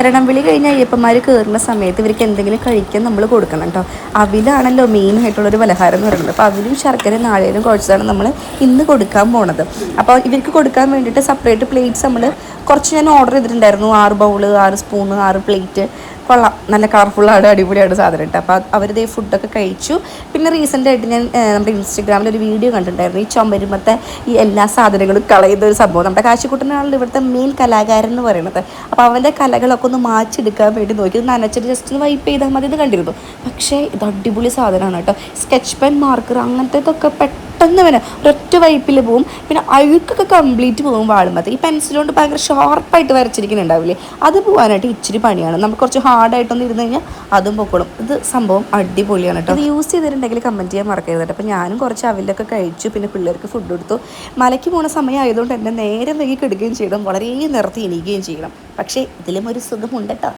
ശരണം വിളി കഴിഞ്ഞ അയ്യപ്പന്മാർ കയറുന്ന സമയത്ത് ഇവർക്ക് എന്തെങ്കിലും കഴിക്കാൻ നമ്മൾ കൊടുക്കണം കേട്ടോ. അവിലാണല്ലോ മെയിൻ ആയിട്ടുള്ളൊരു പലഹാരം എന്ന് പറയുന്നത്. അപ്പോൾ അവിലും ശർക്കര നാളെയും കുഴച്ചതാണ് നമ്മൾ ഇന്ന് കൊടുക്കാൻ പോണത്. അപ്പോൾ ഇവർക്ക് കൊടുക്കാൻ വേണ്ടിയിട്ട് സെപ്പറേറ്റ് പ്ലേറ്റ്സ് നമ്മൾ കുറച്ച് ഞാൻ ഓർഡർ ചെയ്തിട്ടുണ്ടായിരുന്നു. ആറ് ബൗൾ ആറ് സ്പൂണ് ആറ് പ്ലേറ്റ് കൊള്ളാം. നല്ല കളർഫുള്ളാണ് അടിപൊളിയാണ് സാധനം കേട്ടോ അപ്പോൾ അവരിതേ ഫുഡൊക്കെ കഴിച്ചു. പിന്നെ റീസെന്റ് ആയിട്ട് ഞാൻ നമ്മുടെ ഇൻസ്റ്റഗ്രാമിൽ ഒരു വീഡിയോ കണ്ടിട്ടുണ്ടായിരുന്നു. ഈ ചുമരുമ്പത്തെ ഈ എല്ലാ സാധനങ്ങളും കളയുന്ന ഒരു സംഭവം. നമ്മുടെ കാശിക്കുട്ടനാണല്ലോ ഇവിടുത്തെ മെയിൻ കലാകാരൻ എന്ന് പറയുന്നത്. അപ്പോൾ അവന്റെ കലകളൊക്കെ ഒന്ന് മാച്ചെടുക്കാൻ വേണ്ടി നോക്കി. നനച്ചിട്ട് ജസ്റ്റ് ഒന്ന് വൈപ്പ് ചെയ്താൽ മതി ഇത് കണ്ടിരുന്നു. പക്ഷേ ഇത് അടിപൊളി സാധനമാണ് കേട്ടോ. സ്കെച്ച് പെൻ മാർക്കർ അങ്ങനത്തേതൊക്കെ പെട്ടെന്ന് വരാം ഒരൊറ്റ വൈപ്പിൽ പോവും. പിന്നെ അഴുക്കൊക്കെ കംപ്ലീറ്റ് പോകും വാളുമ്പത്ത് ഈ പെൻസിൽ കൊണ്ട് ഭയങ്കര ഷാർപ്പായിട്ട് വരച്ചിരിക്കുന്നുണ്ടാവില്ലേ? അത് പോകാനായിട്ട് ഇച്ചിരി പണിയാണ്. നമുക്ക് കുറച്ച് ഹാർഡായിട്ടൊന്ന് ഇരുന്ന് കഴിഞ്ഞാൽ അതും പൊക്കോളും. ഇത് സംഭവം അടിപൊളിയാണ് കേട്ടോ ഇത് യൂസ് ചെയ്തിട്ടുണ്ടെങ്കിൽ കമന്റ് ചെയ്യാൻ മറക്കരുത് കേട്ടോ അപ്പോൾ ഞാനും കുറച്ച് അവിലൊക്കെ കഴിച്ചു പിന്നെ പിള്ളേർക്ക് ഫുഡ് കൊടുത്തു. മലയ്ക്ക് പോകുന്ന സമയമായതുകൊണ്ട് എന്നെ നേരെ വൈകി കിടുകയും ചെയ്യണം. വളരെ നിറത്തി എണീക്കുകയും ചെയ്യണം. പക്ഷേ ഇതിലും ഒരു സുഖമുണ്ട് കേട്ടോ